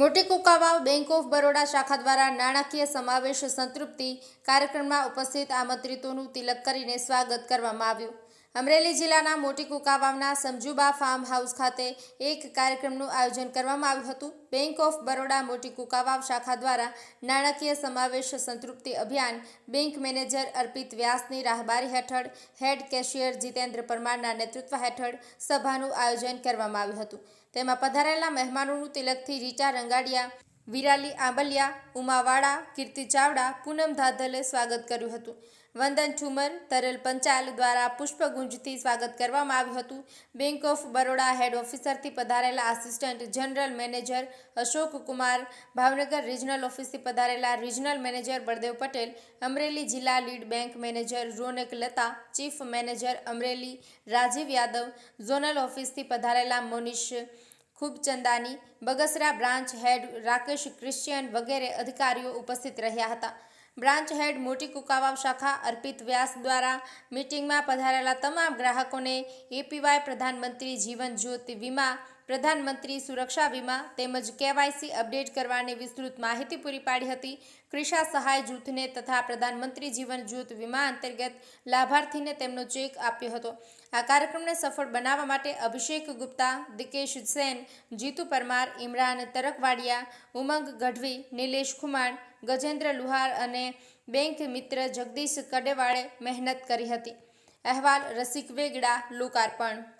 મોટી Kukavav bank of Baroda શાખા દ્વારા નાણાકીય સમાવેશ સંતૃપ્તિ કાર્યક્રમમાં ઉપસ્થિત આમંત્રિતોનું તિલક કરીને સ્વાગત કરવામાં આવ્યું. અમરેલી જિલ્લાના મોટી કુકાવાવના સમજુબા ફાર્મ હાઉસ ખાતે એક કાર્યક્રમનું આયોજન કરવામાં આવ્યું હતું. બેંક ઓફ બરોડા મોટી કુકાવાવ શાખા દ્વારા નાણાકીય સમાવેશ સંતૃપ્તિ અભિયાન બેંક મેનેજર અર્પિત વ્યાસની રાહબારી હેઠળ હેડ કેશિયર જીતેન્દ્ર પરમારના નેતૃત્વ હેઠળ સભાનું આયોજન કરવામાં આવ્યું હતું. તેમાં પધારેલા મહેમાનોનું તિલકથી રીટા રંગાડિયા. વિરાલી આંબલિયા ઉમાવાડા કીર્તિ ચાવડા, પૂનમ ધાધલે સ્વાગત કર્યું હતું. વંદન ઠુમર, તરલ પંચાલ દ્વારા પુષ્પગુંજથી સ્વાગત કરવામાં આવ્યું હતું. બેંક ઓફ બરોડા હેડ ઓફિસરથી પધારેલા assistant general manager Ashok Kumar, Bhavnagar regional ઓફિસથી પધારેલા રિજનલ મેનેજર બળદેવ પટેલ, અમરેલી જિલ્લા lead bank manager Ronak Lata, chief manager Amreli Rajiv Yadav, zonal ઓફિસથી પધારેલા Monish Khubchandani Bagasara branch head Rakesh Christian વગેરે અધિકારીઓ ઉપસ્થિત રહ્યા હતા. બ્રાન્ચ હેડ મોટી કુકાવાવ શાખા અર્પિત વ્યાસ દ્વારા મીટિંગમાં પધારેલા તમામ ગ્રાહકોને એપીવાય પ્રધાનમંત્રી જીવન જ્યોતિ વીમા પ્રધાનમંત્રી સુરક્ષા વીમા તેમજ કેવાયસી અપડેટ કરવાની વિસ્તૃત માહિતી પૂરી પાડી હતી. ક્રિષા સહાય જૂથને તથા પ્રધાનમંત્રી જીવન જ્યોત વીમા અંતર્ગત લાભાર્થીને તેમનો ચેક આપ્યો હતો. આ કાર્યક્રમને સફળ બનાવવા માટે અભિષેક ગુપ્તા, દિકેશ સેન, જીતુ પરમાર, ઇમરાન તરકવાડિયા, ઉમંગ ગઢવી, નિલેશ ખુમાણ, ગજેન્દ્ર લુહાર અને બેંક મિત્ર જગદીશ કડેવાળે મહેનત કરી હતી. અહેવાલ રસિક વેગડા, લોકાર્પણ.